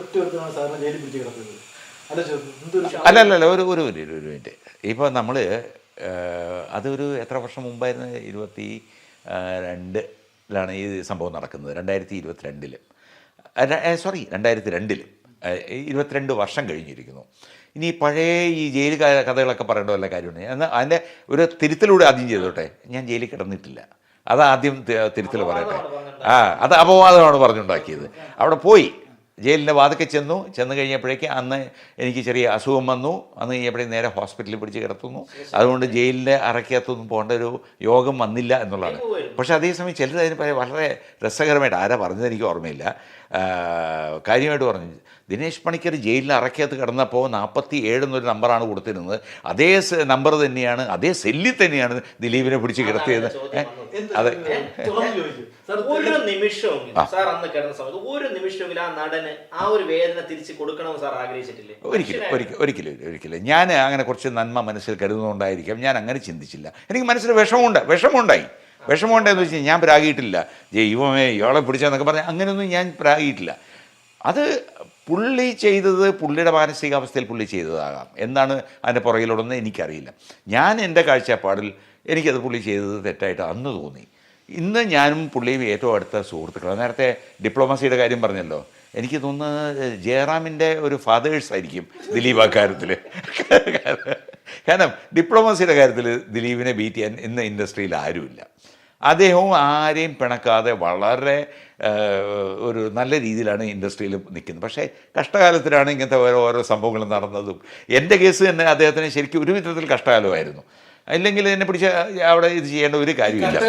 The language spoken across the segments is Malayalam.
ഒറ്റ ഒരുത്തനാണ് സാറിനെ ജയിലിൽ പിടിച്ച് കിടക്കുന്നത് അല്ല അല്ല അല്ല ഒരു ഒരു മിനിറ്റ് ഒരു മിനിറ്റ്. ഇപ്പോൾ നമ്മൾ അതൊരു എത്ര വർഷം മുമ്പായിരുന്നു? ഇരുപത്തി രണ്ടിലാണ് ഈ സംഭവം നടക്കുന്നത്. രണ്ടായിരത്തി ഇരുപത്തിരണ്ടിൽ സോറി രണ്ടായിരത്തി രണ്ടിൽ ഇരുപത്തിരണ്ട് വർഷം കഴിഞ്ഞിരിക്കുന്നു. ഇനി പഴയ ഈ ജയിൽ കഥകളൊക്കെ പറയേണ്ട വല്ല കാര്യമുണ്ട്? എന്നാൽ അതിന്റെ ഒരു തിരുത്തലൂടെ ആദ്യം ചെയ്തോട്ടെ. ഞാൻ ജയിലിൽ കിടന്നിട്ടില്ല. അതാദ്യം തിരുത്തൽ പറയട്ടെ. ആ അത് അപവാദമാണ് പറഞ്ഞുണ്ടാക്കിയത്. അവിടെ പോയി. ജയിലിന്റെ വാതിക്കെ ചെന്നു. ചെന്ന് കഴിഞ്ഞപ്പോഴേക്ക് അന്ന് എനിക്ക് ചെറിയ അസുഖം വന്നു. അന്ന് കഴിഞ്ഞപ്പോഴേക്കും നേരെ ഹോസ്പിറ്റലിൽ പിടിച്ച് കിടത്തുന്നു. അതുകൊണ്ട് ജയിലിന്റെ അറക്കകത്തൊന്നും പോകേണ്ട ഒരു യോഗം വന്നില്ല എന്നുള്ളതാണ്. പക്ഷേ അതേസമയം ചിലർ അതിന് പറയാൻ വളരെ രസകരമായിട്ട് ആരാ പറഞ്ഞത് എനിക്ക് ഓർമ്മയില്ല. കാര്യമായിട്ട് പറഞ്ഞു. ദിനേശ് പണിക്കർ ജയിലിൽ അറക്കകത്ത് കിടന്നപ്പോൾ നാൽപ്പത്തി ഏഴ് എന്നൊരു നമ്പറാണ് കൊടുത്തിരുന്നത്. അതേ നമ്പർ തന്നെയാണ് അതേ സെല്ലിൽ തന്നെയാണ് ദിലീപിനെ പിടിച്ച് കിടത്തിയത്. അതെ. ഒരു നിമിഷവും സാർ അന്ന് കിടന്ന സമയത്ത് ഒരു നിമിഷമെങ്കിലും ആ നടന് ആ ഒരു വേദന തിരിച്ച് കൊടുക്കണമെന്ന് സാർ ആഗ്രഹിച്ചിട്ടില്ലേ? ഒരിക്കലും ഒരിക്കലും ഒരിക്കലും ഇല്ല, ഒരിക്കലും. ഞാൻ അങ്ങനെ കുറച്ച് നന്മ മനസ്സിൽ കരുതുന്നുണ്ടായിരിക്കാം. ഞാൻ അങ്ങനെ ചിന്തിച്ചില്ല. എനിക്ക് മനസ്സിൽ വിഷമമുണ്ട് വിഷമമുണ്ടായി. വിഷമമുണ്ടെന്ന് വെച്ച് ഞാൻ പ്രാഗിയിട്ടില്ല. ജൈവമേ ഇയാളെ പിടിച്ചെന്നൊക്കെ പറഞ്ഞാൽ അങ്ങനെയൊന്നും ഞാൻ പ്രാഗിയിട്ടില്ല. അത് പുള്ളി ചെയ്തത് പുള്ളിയുടെ മാനസികാവസ്ഥയിൽ പുള്ളി ചെയ്തതാകാം. എന്താണ് അതിന്റെ പുറകിലുള്ളതെന്ന് എനിക്കറിയില്ല. ഞാൻ എന്റെ കാഴ്ചപ്പാടിൽ എനിക്കത് പുള്ളി ചെയ്തത് തെറ്റായിട്ട് അന്ന് തോന്നി. ഇന്ന് ഞാനും പുള്ളിയും ഏറ്റവും അടുത്ത സുഹൃത്തുക്കളാണ്. നേരത്തെ ഡിപ്ലോമസിയുടെ കാര്യം പറഞ്ഞല്ലോ. എനിക്ക് തോന്നുന്നത് ജയറാമിന്റെ ഒരു ഫാദേഴ്സ് ആയിരിക്കും ദിലീപ് അക്കാര്യത്തിൽ കാരണം ഡിപ്ലോമസിയുടെ കാര്യത്തിൽ ദിലീപിനെ ബീറ്റ് ചെയ്യാൻ ഇന്ന് ഇൻഡസ്ട്രിയിൽ ആരുമില്ല. അദ്ദേഹവും ആരെയും പിണക്കാതെ വളരെ ഒരു നല്ല രീതിയിലാണ് ഇൻഡസ്ട്രിയിൽ നിൽക്കുന്നത്. പക്ഷേ കഷ്ടകാലത്തിലാണ് ഇങ്ങനത്തെ ഓരോ ഓരോ സംഭവങ്ങൾ നടന്നതും. എന്റെ കേസ് തന്നെ അദ്ദേഹത്തിന് ശരിക്കും ഒരു വിധത്തിൽ കഷ്ടകാലമായിരുന്നു. അല്ലെങ്കിൽ എന്നെ പിടിച്ച അവിടെ ഇത് ചെയ്യേണ്ട ഒരു കാര്യമില്ല.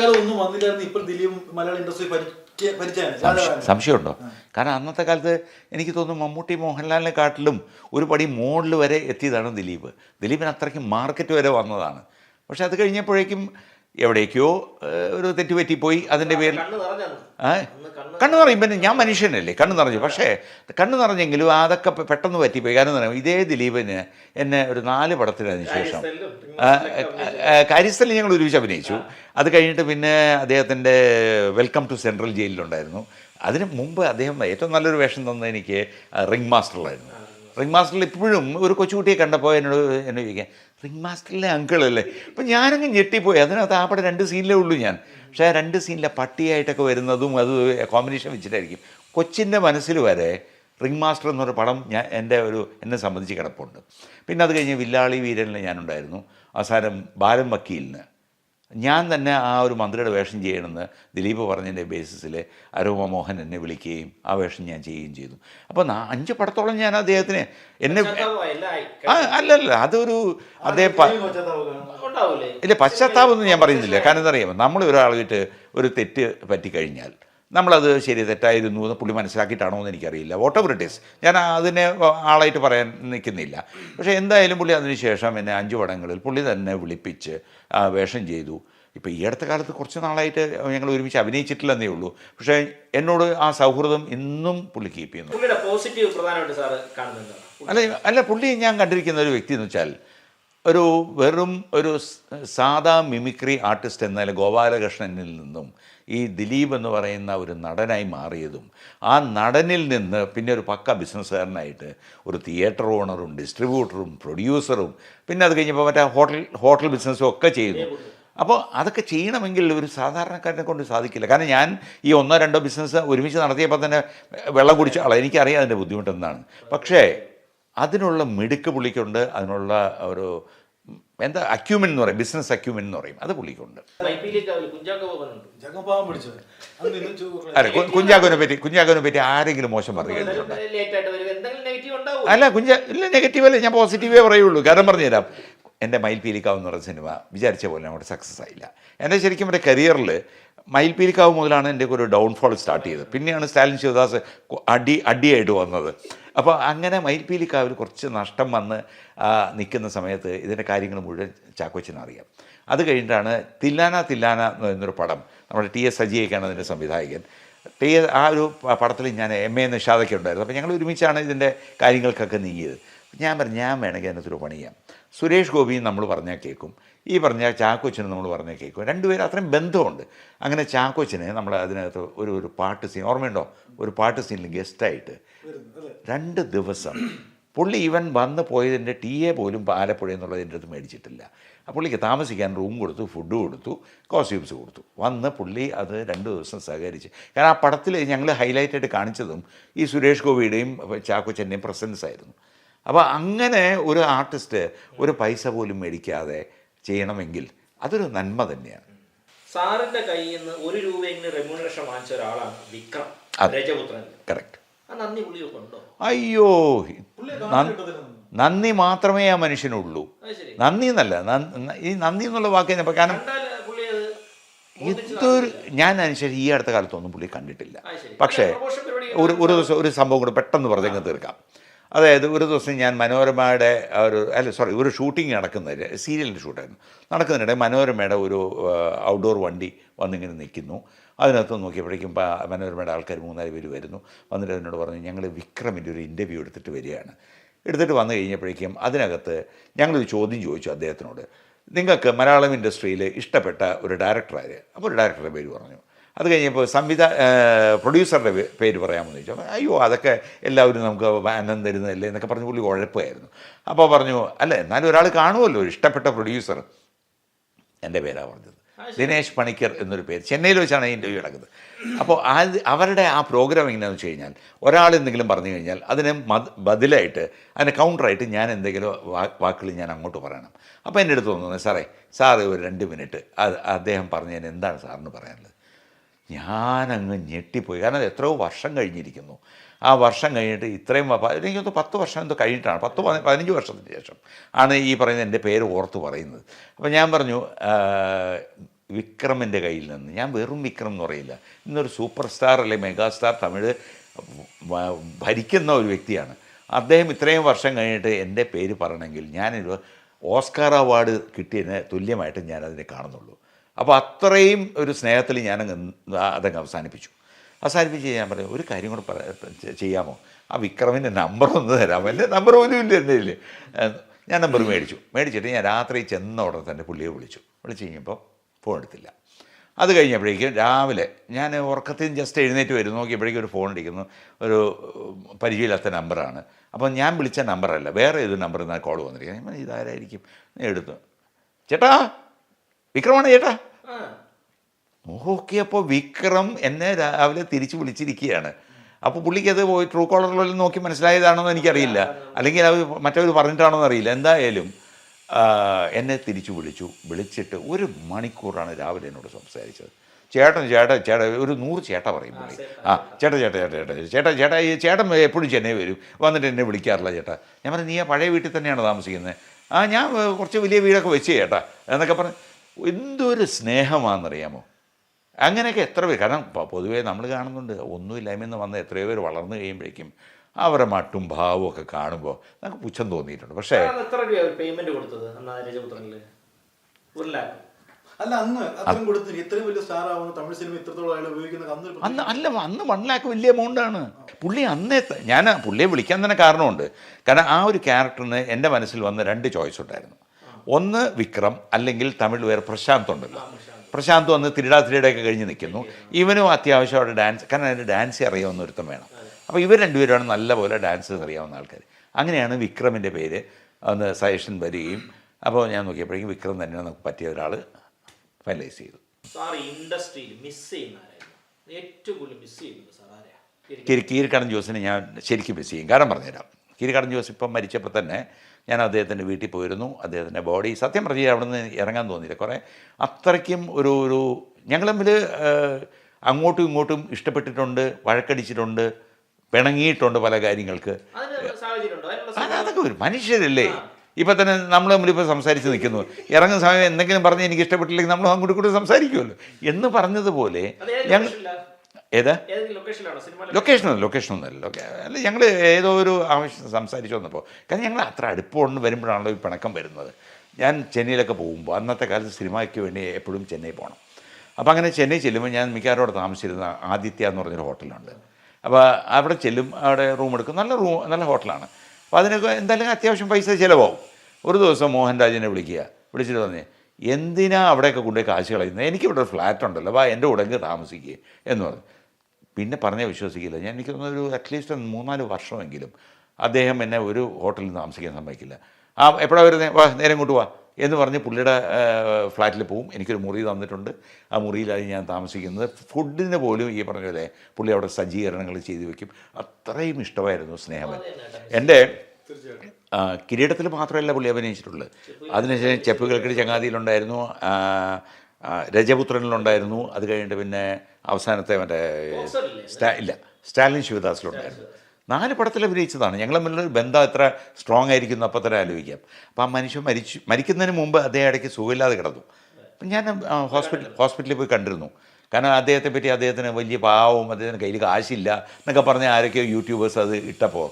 സംശയമുണ്ടോ? കാരണം അന്നത്തെ കാലത്ത് എനിക്ക് തോന്നുന്നു മമ്മൂട്ടി മോഹൻലാലിനെ കാട്ടിലും ഒരു പടി മുകളിൽ വരെ എത്തിയതാണ് ദിലീപ്. ദിലീപിന് അത്രയ്ക്ക് മാർക്കറ്റ് വരെ വന്നതാണ്. പക്ഷേ അത് കഴിഞ്ഞപ്പോഴേക്കും എവിടേക്കോ ഒരു തെറ്റുപറ്റിപ്പോയി അതിന്റെ പേരിൽ. കണ്ണു നിറയും. പിന്നെ ഞാൻ മനുഷ്യനല്ലേ? കണ്ണു നിറഞ്ഞു. പക്ഷേ കണ്ണു നിറഞ്ഞെങ്കിലും അതൊക്കെ പെട്ടെന്ന് പറ്റിപ്പോയി. കാരണം എന്ന് പറയുക ഇതേ ദിലീപിന് എന്നെ ഒരു നാല് പടത്തിനതിന് ശേഷം കാര്യസ്ഥലിൽ ഞങ്ങൾ ഒരുമിച്ച് അഭിനയിച്ചു. അത് കഴിഞ്ഞിട്ട് പിന്നെ അദ്ദേഹത്തിന്റെ വെൽക്കം ടു സെൻട്രൽ ജയിലിലുണ്ടായിരുന്നു. അതിന് മുമ്പ് അദ്ദേഹം ഏറ്റവും നല്ലൊരു വേഷം തന്ന എനിക്ക് റിംഗ് മാസ്റ്ററിലായിരുന്നു റിംഗ് മാസ്റ്ററിൽ ഇപ്പോഴും ഒരു കൊച്ചുകുട്ടിയെ കണ്ടപ്പോൾ എന്നോട് എന്നെ ചോദിക്കാൻ റിംഗ് മാസ്റ്ററിലെ അങ്കിളല്ലേ അപ്പം ഞാനങ്ങ് ഞെട്ടിപ്പോയി. അതിനകത്ത് ആ പടം രണ്ട് സീനിലേ ഉള്ളൂ ഞാൻ. പക്ഷേ ആ രണ്ട് സീനിലെ പട്ടിയായിട്ടൊക്കെ വരുന്നതും അത് കോമ്പിനേഷൻ വെച്ചിട്ടായിരിക്കും. കൊച്ചിന്റെ മനസ്സിൽ വരെ റിംഗ് മാസ്റ്റർ എന്നൊരു പടം ഞാൻ എന്റെ ഒരു എന്നെ സംബന്ധിച്ച് കിടപ്പുണ്ട്. പിന്നെ അത് കഴിഞ്ഞ് വില്ലാളി വീരനിൽ ഞാനുണ്ടായിരുന്നു. അവസാനം ബാലൻ വക്കീലിന്. ഞാൻ തന്നെ ആ ഒരു മന്ത്രിയുടെ വേഷം ചെയ്യണമെന്ന് ദിലീപ് പറഞ്ഞതിന്റെ ബേസിസിൽ അരൂപ മോഹൻ എന്നെ വിളിക്കുകയും ആ വേഷം ഞാൻ ചെയ്യുകയും ചെയ്തു. അപ്പോൾ അഞ്ച് പടത്തോളം ഞാൻ അദ്ദേഹത്തിന് എന്നെ അല്ലല്ല അതൊരു അദ്ദേഹം ഇല്ല പശ്ചാത്താപം ഒന്നും ഞാൻ പറയുന്നില്ല. കാരണം എന്താ അറിയാമോ? നമ്മൾ ഒരാളായിട്ട് ഒരു തെറ്റ് പറ്റിക്കഴിഞ്ഞാൽ നമ്മളത് ശരി തെറ്റായിരുന്നു എന്ന് പുള്ളി മനസ്സിലാക്കിയിട്ടാണോ എന്ന് എനിക്കറിയില്ല. വോട്ട് എവർ ഇറ്റ് ഈസ് ഞാൻ അതിനെ ആളായിട്ട് പറയാൻ നിൽക്കുന്നില്ല. പക്ഷേ എന്തായാലും പുള്ളി അതിനുശേഷം എന്നെ അഞ്ച് പടങ്ങളിൽ പുള്ളി തന്നെ വിളിപ്പിച്ച് ആ വേഷം ചെയ്തു. ഇപ്പോൾ ഈ അടുത്ത കാലത്ത് കുറച്ച് നാളായിട്ട് ഞങ്ങൾ ഒരുമിച്ച് അഭിനയിച്ചിട്ടില്ലെന്നേ ഉള്ളൂ. പക്ഷേ എന്നോട് ആ സൗഹൃദം ഇന്നും പുള്ളി കീപ്പ് ചെയ്യുന്നു. അല്ല അല്ല പുള്ളി ഞാൻ കണ്ടിരിക്കുന്ന ഒരു വ്യക്തി എന്ന് വെച്ചാൽ ഒരു വെറും ഒരു സാധാ മിമിക്രി ആർട്ടിസ്റ്റ് എന്നാൽ ഗോപാലകൃഷ്ണനിൽ നിന്നും ഈ ദിലീപ് എന്ന് പറയുന്ന ഒരു നടനായി മാറിയതും ആ നടനിൽ നിന്ന് പിന്നെ ഒരു പക്ക ബിസിനസ്സുകാരനായിട്ട് ഒരു തിയേറ്റർ ഓണറും ഡിസ്ട്രിബ്യൂട്ടറും പ്രൊഡ്യൂസറും പിന്നെ അത് കഴിഞ്ഞപ്പോൾ മറ്റേ ഹോട്ടൽ ഹോട്ടൽ ബിസിനസ്സും ഒക്കെ ചെയ്യുന്നു അപ്പോൾ അതൊക്കെ ചെയ്യണമെങ്കിൽ ഒരു സാധാരണക്കാരനെ കൊണ്ട് സാധിക്കില്ല. കാരണം ഞാൻ ഈ ഒന്നോ രണ്ടോ ബിസിനസ് ഒരുമിച്ച് നടത്തിയപ്പോൾ തന്നെ വെള്ളം കുടിച്ച ആളെ. എനിക്കറിയാം അതിന്റെ ബുദ്ധിമുട്ടെന്നാണ് പക്ഷേ അതിനുള്ള മിടുക്ക് പുള്ളിക്കുണ്ട് അതിനുള്ള ഒരു എന്താ അക്യൂമെൻ എന്ന് പറയും ബിസിനസ് അക്യൂമെൻ എന്ന് പറയും അത് പുള്ളിക്കുണ്ട്. അല്ല കുഞ്ചാക്കോനെ പറ്റി കുഞ്ചാക്കോനെ പറ്റി ആരെങ്കിലും മോശം പറഞ്ഞു കേട്ടിട്ടുണ്ടോ ആയിട്ട് വരും. എന്തെങ്കിലും നെഗറ്റീവ് ഉണ്ടാവും അല്ല കുഞ്ച ഇല്ല നെഗറ്റീവ് അല്ല ഞാൻ പോസിറ്റീവേ പറയുള്ളൂ. കാരണം പറഞ്ഞുതരാം എന്റെ മയിൽപീലിക്കാവ് എന്ന് പറഞ്ഞ സിനിമ വിചാരിച്ച പോലെ അവിടെ സക്സസ് ആയില്ല. എന്റെ ശരിക്കും എന്റെ കരിയറിൽ മയിൽപീലിക്കാവ് മുതലാണ് എന്റെ ഒരു ഡൗൺഫോൾ സ്റ്റാർട്ട് ചെയ്തത്. പിന്നെയാണ് സ്റ്റാലിൻ ശിവദാസ് അടി അടിയായിട്ട് വന്നത്. അപ്പോൾ അങ്ങനെ മയിൽപീലിക്കാവിൽ കുറച്ച് നഷ്ടം വന്ന് നിൽക്കുന്ന സമയത്ത് ഇതിന്റെ കാര്യങ്ങൾ മുഴുവൻ ചാക്കോച്ചിനറിയാം. അത് കഴിഞ്ഞിട്ടാണ് തില്ലാന തില്ലാന എന്ന് പറയുന്നൊരു പടം. നമ്മുടെ ടി എസ് സജിയൊക്കെയാണ് അതിന്റെ സംവിധായകൻ. ടി എസ് ആ ഒരു പടത്തിൽ ഞാൻ എം എ നിഷാദൊക്കെ ഉണ്ടായിരുന്നു. അപ്പോൾ ഞങ്ങൾ ഒരുമിച്ചാണ് ഇതിന്റെ കാര്യങ്ങൾക്കൊക്കെ നീങ്ങിയത്. ഞാൻ പറഞ്ഞു ഞാൻ വേണമെങ്കിൽ അതിനകത്തൊരു പണി ചെയ്യാം. സുരേഷ് ഗോപിയും നമ്മൾ പറഞ്ഞാൽ കേൾക്കും. ഈ പറഞ്ഞ ചാക്കോച്ചനും നമ്മൾ പറഞ്ഞാൽ കേൾക്കും. രണ്ടുപേരും അത്രയും ബന്ധമുണ്ട്. അങ്ങനെ ചാക്കോച്ചനെ നമ്മൾ അതിനകത്ത് ഒരു ഒരു പാട്ട് സീൻ ഓർമ്മയുണ്ടോ? ഒരു പാട്ട് സീനിൽ ഗസ്റ്റായിട്ട്. രണ്ട് ദിവസം. പുള്ളി ഇവൻ വന്ന് പോയതിന്റെ ടീ എ പോലും ആലപ്പുഴ എന്നുള്ളത് എന്റെ അടുത്ത് മേടിച്ചിട്ടില്ല. ആ പുള്ളിക്ക് താമസിക്കാൻ റൂം കൊടുത്തു ഫുഡ് കൊടുത്തു കോസ്റ്റ്യൂംസ് കൊടുത്തു. വന്ന് പുള്ളി അത് രണ്ട് ദിവസം സഹകരിച്ച്. കാരണം ആ പടത്തിൽ ഞങ്ങൾ ഹൈലൈറ്റായിട്ട് കാണിച്ചതും ഈ സുരേഷ് ഗോപിയുടെയും ചാക്കോച്ചന്റെയും പ്രസൻസ് ആയിരുന്നു. അപ്പോൾ അങ്ങനെ ഒരു ആർട്ടിസ്റ്റ് ഒരു പൈസ പോലും മേടിക്കാതെ ചെയ്യണമെങ്കിൽ അതൊരു നന്മ തന്നെയാണ്. സാറിന്റെ കയ്യിൽ നിന്ന് ഒരു രൂപയെങ്കിലും റെമ്യൂണറേഷൻ വാങ്ങിച്ച ഒരാളാണ് വിക്രം. രജപുത്രൻ. കറക്റ്റ് അയ്യോ നന്ദി- മാത്രമേ ആ മനുഷ്യനുള്ളൂ. അത് ശരി. നന്ദി എന്നല്ല ഈ നന്ദി എന്നുള്ള വാക്ക് തന്നെ കാരണം ഇതൊരു ഞാൻ അനുസരിച്ച് ഈ അടുത്ത കാലത്തൊന്നും പുള്ളി കണ്ടിട്ടില്ല. പക്ഷേ ഒരു ഒരു ദിവസം ഒരു സംഭവം കൂടെ പെട്ടെന്ന് പറഞ്ഞങ്ങ് തീർക്കാം. അതായത് ഒരു ദിവസം ഞാൻ മനോരമയുടെ ഒരു അല്ല സോറി ഒരു ഷൂട്ടിംഗ് നടക്കുന്നതിന് സീരിയലിന്റെ ഷൂട്ടായിരുന്നു നടക്കുന്നതിനിടെ മനോരമയുടെ ഒരു ഔട്ട്ഡോർ വണ്ടി വന്നിങ്ങനെ നിൽക്കുന്നു. അതിനകത്ത് നോക്കിയപ്പോഴേക്കും മനോരമയുടെ ആൾക്കാർ മൂന്നാൽ പേര് വരുന്നു. വന്നിട്ട് എന്നോട് പറഞ്ഞു ഞങ്ങൾ വിക്രമിന്റെ ഒരു ഇന്റർവ്യൂ എടുത്തിട്ട് വരികയാണ്. എടുത്തിട്ട് വന്നു കഴിഞ്ഞപ്പോഴേക്കും അതിനകത്ത് ഞങ്ങളൊരു ചോദ്യം ചോദിച്ചു അദ്ദേഹത്തിനോട്. നിങ്ങൾക്ക് മലയാളം ഇൻഡസ്ട്രിയിൽ ഇഷ്ടപ്പെട്ട ഒരു ഡയറക്ടറാര് അപ്പോൾ ഒരു ഡയറക്ടറുടെ പേര് പറഞ്ഞു. അത് കഴിഞ്ഞപ്പോൾ സംവിധാ പ്രൊഡ്യൂസറുടെ പേര് പറയാമെന്ന് ചോദിച്ചു. അയ്യോ അതൊക്കെ എല്ലാവരും നമുക്ക് ആനന്ദം തരുന്നതല്ലേ എന്നൊക്കെ പറഞ്ഞ് പുള്ളി കുഴപ്പമായിരുന്നു അപ്പോൾ പറഞ്ഞു അല്ല എന്നാലും ഒരാൾ കാണുമല്ലോ ഇഷ്ടപ്പെട്ട പ്രൊഡ്യൂസർ. എന്റെ പേരാണ് പറഞ്ഞത്. ദിനേശ് പണിക്കർ എന്നൊരു പേര്. ചെന്നൈയിൽ വെച്ചാണ് ഇന്റർവ്യൂ നടക്കുന്നത്. അപ്പോൾ അത് അവരുടെ ആ പ്രോഗ്രാം എങ്ങനെയാണെന്ന് വെച്ച് കഴിഞ്ഞാൽ ഒരാൾ എന്തെങ്കിലും പറഞ്ഞു കഴിഞ്ഞാൽ അതിന് മത് ബദലായിട്ട് അതിന് കൗണ്ടറായിട്ട് ഞാൻ എന്തെങ്കിലും വാ വാക്കുകൾ ഞാൻ അങ്ങോട്ട് പറയണം. അപ്പോൾ എന്റെ അടുത്ത് തോന്നുന്നത് സാറേ സാറ് ഒരു രണ്ട് മിനിറ്റ് അത് അദ്ദേഹം പറഞ്ഞതിന് എന്താണ് സാറിന് പറയാനുള്ളത്? ഞാനങ്ങ് ഞെട്ടിപ്പോയി. കാരണം അത് എത്രയോ വർഷം കഴിഞ്ഞിരിക്കുന്നു. ആ വർഷം കഴിഞ്ഞിട്ട് ഇത്രയും വ- എനിക്ക് തോന്നുന്നു പത്ത് വർഷം എന്തോ കഴിഞ്ഞിട്ടാണ്. പത്ത് പതി- പതിനഞ്ച് വർഷത്തിന് ശേഷം ആണ് ഈ പറയുന്ന എന്റെ പേര് ഓർത്ത് പറയുന്നത്. അപ്പോൾ ഞാൻ പറഞ്ഞു വിക്രമിന്റെ കയ്യിൽ നിന്ന്. ഞാൻ വെറും വിക്രം എന്ന് പറയില്ല. ഇന്നൊരു സൂപ്പർ സ്റ്റാർ അല്ലെ മെഗാസ്റ്റാർ തമിഴ് ഭരിക്കുന്ന ഒരു വ്യക്തിയാണ്. അദ്ദേഹം ഇത്രയും വർഷം കഴിഞ്ഞിട്ട് എന്റെ പേര് പറയണമെങ്കിൽ ഞാനൊരു ഓസ്കാർ അവാർഡ് കിട്ടിയതിന് തുല്യമായിട്ട് ഞാനതിനെ കാണുന്നുള്ളൂ. അപ്പോൾ അത്രയും ഒരു സ്നേഹത്തിൽ ന- അതങ്ങ് അവസാനിപ്പിച്ചു. അവസാനിപ്പിച്ച് ഞാൻ പറഞ്ഞു ഒരു കാര്യം കൂടെ ചെയ്യാമോ? ആ വിക്രമിന്റെ നമ്പർ ഒന്ന് തരാമോ? എന്റെ നമ്പർ പോലും ഇല്ല എന്റെ ഇല്ല ഞാൻ നമ്പർ മേടിച്ചു. മേടിച്ചിട്ട് ഞാൻ രാത്രി ചെന്ന ഉടനെ തന്നെ പുള്ളിയെ വിളിച്ചു. വിളിച്ച് കഴിഞ്ഞപ്പോൾ ഫോൺ എടുത്തില്ല. അത് കഴിഞ്ഞപ്പോഴേക്കും രാവിലെ ഞാൻ ഉറക്കത്തിൽ ജസ്റ്റ് എഴുന്നേറ്റ് വരും നോക്കിയപ്പോഴേക്കും ഒരു ഫോൺ അടിക്കുന്നു ഒരു പരിചയമില്ലാത്ത നമ്പറാണ് അപ്പോൾ ഞാൻ വിളിച്ച നമ്പറല്ല വേറെ ഏത് നമ്പറിൽ നിന്നാണ് കോൾ വന്നിരിക്കുന്നത്. ഞാൻ ഇതാരായിരിക്കും? ഞാൻ എടുത്തു. ചേട്ടാ വിക്രമാണ് ചേട്ടാ. നോക്കിയപ്പോൾ വിക്രം എന്നെ രാവിലെ തിരിച്ചു വിളിച്ചിരിക്കുകയാണ്. അപ്പോൾ പുള്ളിക്ക് അത് പോയി ട്രൂ കോളറിൽ നോക്കി മനസ്സിലായതാണോ എന്ന് എനിക്കറിയില്ല അല്ലെങ്കിൽ അത് മറ്റവർ പറഞ്ഞിട്ടാണോ എന്നറിയില്ല എന്തായാലും എന്നെ തിരിച്ചു വിളിച്ചു. വിളിച്ചിട്ട് ഒരു മണിക്കൂറാണ് രാവിലെ എന്നോട് സംസാരിച്ചത്. ചേട്ടൻ ചേട്ടൻ ചേട്ട ഒരു നൂറ് ചേട്ട പറയും പുള്ളി. ആ ചേട്ടൻ ചേട്ടാ ചേട്ടാ ചേട്ടാ ചേട്ടാ ചേട്ടാ ഈ ചേട്ടൻ എപ്പോഴും ചെന്നൈ വരും. വന്നിട്ട് എന്നെ വിളിക്കാറില്ല ചേട്ടാ. ഞാൻ പറഞ്ഞു നീ ആ പഴയ വീട്ടിൽ തന്നെയാണ് താമസിക്കുന്നത്? ആ ഞാൻ കുറച്ച് വലിയ വീടൊക്കെ വെച്ച് ചേട്ടാ. എന്നൊക്കെ പറഞ്ഞ് എന്തൊരു സ്നേഹമാണെന്നറിയാമോ? അങ്ങനെയൊക്കെ എത്ര പേര് കാരണം പൊതുവേ നമ്മൾ കാണുന്നുണ്ട് ഒന്നുമില്ലായ്മയെന്ന് വന്ന എത്രയോ പേര് വളർന്നു കഴിയുമ്പോഴേക്കും അവരുടെ മട്ടും ഭാവവും ഒക്കെ കാണുമ്പോൾ നമുക്ക് പുച്ഛം തോന്നിയിട്ടുണ്ട്. പക്ഷേ പേയ്മെന്റ് കൊടുത്തത് അല്ല അന്ന് അത്രയും കൊടുത്തില്ല. ഇത്രയും വലിയ സ്റ്റാർ ആവുന്ന തമിഴ് സിനിമ ഇത്രത്തോളം അയാൾ അന്ന് അന്ന് അല്ല അന്ന് വൺ ലാക്ക് വലിയ എമൗണ്ട് ആണ്. പുള്ളി അന്നേ ഞാൻ പുള്ളിയെ വിളിക്കാൻ തന്നെ കാരണമുണ്ട്. കാരണം ആ ഒരു ക്യാരക്ടറിന് എന്റെ മനസ്സിൽ വന്ന രണ്ട് ചോയ്സ് ഉണ്ടായിരുന്നു. ഒന്ന് വിക്രം അല്ലെങ്കിൽ തമിഴ് വേറെ പ്രശാന്ത് ഉണ്ടല്ലോ. പ്രശാന്ത് വന്ന് തിരിടാ തിരിടയൊക്കെ കഴിഞ്ഞ് നിൽക്കുന്നു. ഇവനും അത്യാവശ്യം അവിടെ ഡാൻസ് കാരണം അതിന് ഡാൻസ് അറിയാവുന്ന ഒരുത്തം വേണം. അപ്പോൾ ഇവർ രണ്ടുപേരാണ് നല്ലപോലെ ഡാൻസ് അറിയാവുന്ന ആൾക്കാർ അങ്ങനെയാണ് വിക്രമിന്റെ പേര്. ഒന്ന് സജഷൻ വരികയും അപ്പോൾ ഞാൻ നോക്കിയപ്പോഴേക്കും വിക്രം തന്നെയാണ് നമുക്ക് പറ്റിയ ഒരാൾ ഫൈനലൈസ് ചെയ്തു സാർ ഇൻഡസ്ട്രിയിൽ മിസ് ചെയ്യുന്ന ഏറ്റവും കൂടുതൽ മിസ് ചെയ്യുന്നത് സാർ ജോസിനെ ഞാൻ ശരിക്കും മിസ് ചെയ്യും. കാരണം പറഞ്ഞുതരാം. കീരിക്കടൻ ജോസ് ഇപ്പം മരിച്ചപ്പോൾ തന്നെ ഞാൻ അദ്ദേഹത്തിന്റെ വീട്ടിൽ പോയിരുന്നു. അദ്ദേഹത്തിന്റെ ബോഡി സത്യം പറഞ്ഞാൽ അവിടെ നിന്ന് ഇറങ്ങാൻ തോന്നിയില്ല. കുറേ അത്രയ്ക്കും ഒരു ഒരു ഞങ്ങൾ തമ്മിൽ അങ്ങോട്ടും ഇങ്ങോട്ടും ഇഷ്ടപ്പെട്ടിട്ടുണ്ട് വഴക്കടിച്ചിട്ടുണ്ട് പിണങ്ങിയിട്ടുണ്ട് പല കാര്യങ്ങൾക്ക്. അതൊക്കെ ഒരു മനുഷ്യരല്ലേ? ഇപ്പം തന്നെ നമ്മൾ തമ്മിലിപ്പോൾ സംസാരിച്ച് നിൽക്കുന്നു. ഇറങ്ങുന്ന സമയം എന്തെങ്കിലും പറഞ്ഞ് എനിക്ക് ഇഷ്ടപ്പെട്ടില്ലെങ്കിൽ നമ്മൾ അങ്ങോട്ടും കൂടെ സംസാരിക്കുമല്ലോ. എന്ന് പറഞ്ഞതുപോലെ ഞങ്ങൾ? ഏതാ? ലൊക്കേഷനല്ല ലൊക്കേഷനൊന്നുമല്ല അല്ല ഞങ്ങൾ ഏതോ ഒരു ആവശ്യം സംസാരിച്ചു വന്നപ്പോൾ കാരണം ഞങ്ങൾ അത്ര അടുപ്പമുണ്ട് വരുമ്പോഴാണല്ലോ ഈ പിണക്കം വരുന്നത്. ഞാൻ ചെന്നൈയിലൊക്കെ പോകുമ്പോൾ അന്നത്തെ കാലത്ത് സിനിമയ്ക്ക് വേണ്ടി എപ്പോഴും ചെന്നൈ പോകണം. അപ്പോൾ അങ്ങനെ ചെന്നൈ ചെല്ലുമ്പോൾ ഞാൻ മിക്കവാറും താമസിച്ചിരുന്ന ആദിത്യ എന്ന് പറഞ്ഞൊരു ഹോട്ടലുണ്ട്. അപ്പോൾ അവിടെ ചെല്ലും അവിടെ റൂം എടുക്കും. നല്ല റൂം നല്ല ഹോട്ടലാണ്. അപ്പോൾ അതിനൊക്കെ എന്തായാലും അത്യാവശ്യം പൈസ ചിലവാകും. ഒരു ദിവസം മോഹൻരാജിനെ വിളിക്കുക. വിളിച്ചിട്ട് പറഞ്ഞു എന്തിനാ അവിടെയൊക്കെ കൊണ്ടുപോയി കാശ് കളയുന്നത്? എനിക്കിവിടെ ഒരു ഫ്ലാറ്റ് ഉണ്ടല്ലോ. വാ എന്റെ കൂടെ അങ്ങ് താമസിക്കുക എന്ന് പറഞ്ഞു. പിന്നെ പറഞ്ഞേ വിശ്വസിക്കില്ല. ഞാൻ എനിക്ക് തോന്നുന്നു ഒരു അറ്റ്ലീസ്റ്റ് മൂന്നാൽ വർഷമെങ്കിലും അദ്ദേഹം എന്നെ ഒരു ഹോട്ടലിൽ താമസിക്കാൻ സമ്മതിക്കില്ല. ആ എപ്പോഴാണ് വരുന്നത് വാ നേരെ ഇങ്ങോട്ട് വാ എന്ന് പറഞ്ഞ് പുള്ളിയുടെ ഫ്ലാറ്റിൽ പോവും. എനിക്കൊരു മുറി തന്നിട്ടുണ്ട്. ആ മുറിയിലായി ഞാൻ താമസിക്കുന്നത്. ഫുഡിന് പോലും ഈ പറഞ്ഞ പോലെ പുള്ളി അവിടെ സജ്ജീകരണങ്ങൾ ചെയ്തു വെക്കും. അത്രയും ഇഷ്ടമായിരുന്നു സ്നേഹം. എന്റെ കിരീടത്തിൽ മാത്രമല്ല പുള്ളി അഭിനയിച്ചിട്ടുള്ളത്. അതിനുശേഷം ചെപ്പുകൾക്കിടി ചങ്ങാതിയിലുണ്ടായിരുന്നു. രജപുത്രനിലുണ്ടായിരുന്നു. അത് കഴിഞ്ഞിട്ട് പിന്നെ അവസാനത്തെ മറ്റേ സ്റ്റാ ഇല്ല സ്റ്റാലിൻ ശിവദാസിലുണ്ടായിരുന്നു. നാല് പടത്തിൽ അഭിനയിച്ചതാണ്. ഞങ്ങൾ തമ്മിലൊരു ബന്ധം എത്ര സ്ട്രോങ് ആയിരിക്കുന്നു അപ്പം തന്നെ ആലോചിക്കാം. അപ്പോൾ ആ മനുഷ്യൻ മരിച്ചു മരിക്കുന്നതിന് മുമ്പ് അദ്ദേഹം ഇടയ്ക്ക് സുഖമില്ലാതെ കിടന്നു. അപ്പം ഞാൻ ഹോസ്പിറ്റൽ ഹോസ്പിറ്റലിൽ പോയി കണ്ടിരുന്നു. കാരണം അദ്ദേഹത്തെ പറ്റി അദ്ദേഹത്തിന് വലിയ പാവവും അദ്ദേഹത്തിന് കയ്യിൽ കാശില്ല എന്നൊക്കെ പറഞ്ഞ് ആരൊക്കെയോ യൂട്യൂബേഴ്സ് അത് ഇട്ടപ്പോൾ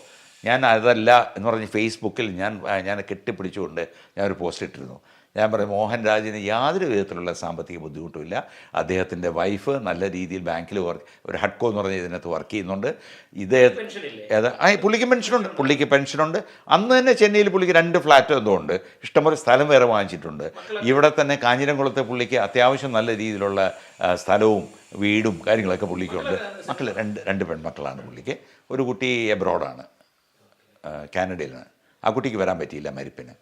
ഞാൻ അതല്ല എന്ന് പറഞ്ഞ് ഫേസ്ബുക്കിൽ ഞാൻ ഞാൻ കെട്ടിപ്പിടിച്ചുകൊണ്ട് ഞാനൊരു പോസ്റ്റ് ഇട്ടിരുന്നു. ഞാൻ പറയും മോഹൻരാജിന് യാതൊരു വിധത്തിലുള്ള സാമ്പത്തിക ബുദ്ധിമുട്ടുമില്ല അദ്ദേഹത്തിന്റെ വൈഫ് നല്ല രീതിയിൽ ബാങ്കിൽ വർക്ക് ഒരു ഹഡ്കോ എന്ന് പറഞ്ഞ ഇതിനകത്ത് വർക്ക് ചെയ്യുന്നുണ്ട്. ഇതേ ഏതാ ആ പുള്ളിക്ക് പെൻഷനുണ്ട്. പുള്ളിക്ക് പെൻഷനുണ്ട്. അന്ന് തന്നെ ചെന്നൈയിൽ പുള്ളിക്ക് രണ്ട് ഫ്ലാറ്റോ എന്തോ ഉണ്ട്. ഇഷ്ടംപോലെ സ്ഥലം വേറെ വാങ്ങിച്ചിട്ടുണ്ട്. ഇവിടെ തന്നെ കാഞ്ഞിരംകുളത്തെ പുള്ളിക്ക് അത്യാവശ്യം നല്ല രീതിയിലുള്ള സ്ഥലവും വീടും കാര്യങ്ങളൊക്കെ പുള്ളിക്കുണ്ട്. മക്കൾ രണ്ട് രണ്ട് പെൺമക്കളാണ് പുള്ളിക്ക്. ഒരു കുട്ടി എബ്രോഡാണ് കാനഡയിലാണ് ആ കുട്ടിക്ക് വരാൻ പറ്റിയില്ല മരിപ്പിന്.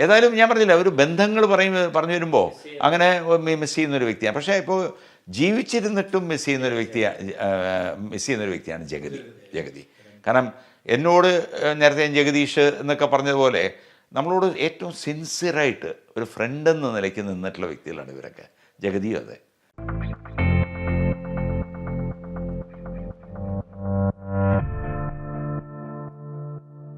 ഏതായാലും ഞാൻ പറഞ്ഞില്ല ഒരു ബന്ധങ്ങൾ പറയും പറഞ്ഞു വരുമ്പോൾ അങ്ങനെ മിസ് ചെയ്യുന്നൊരു വ്യക്തിയാണ്. പക്ഷേ ഇപ്പോൾ ജീവിച്ചിരുന്നിട്ടും മിസ് ചെയ്യുന്നൊരു വ്യക്തിയാണ് മിസ് ചെയ്യുന്നൊരു വ്യക്തിയാണ് ജഗതി ജഗതി. കാരണം എന്നോട് നേരത്തെ ജഗദീഷ് എന്നൊക്കെ പറഞ്ഞതുപോലെ നമ്മളോട് ഏറ്റവും സിൻസിയറായിട്ട് ഒരു ഫ്രണ്ട് എന്ന നിലയ്ക്ക് നിന്നിട്ടുള്ള വ്യക്തികളാണ് ഇവരൊക്കെ. ജഗതിയും അതെ.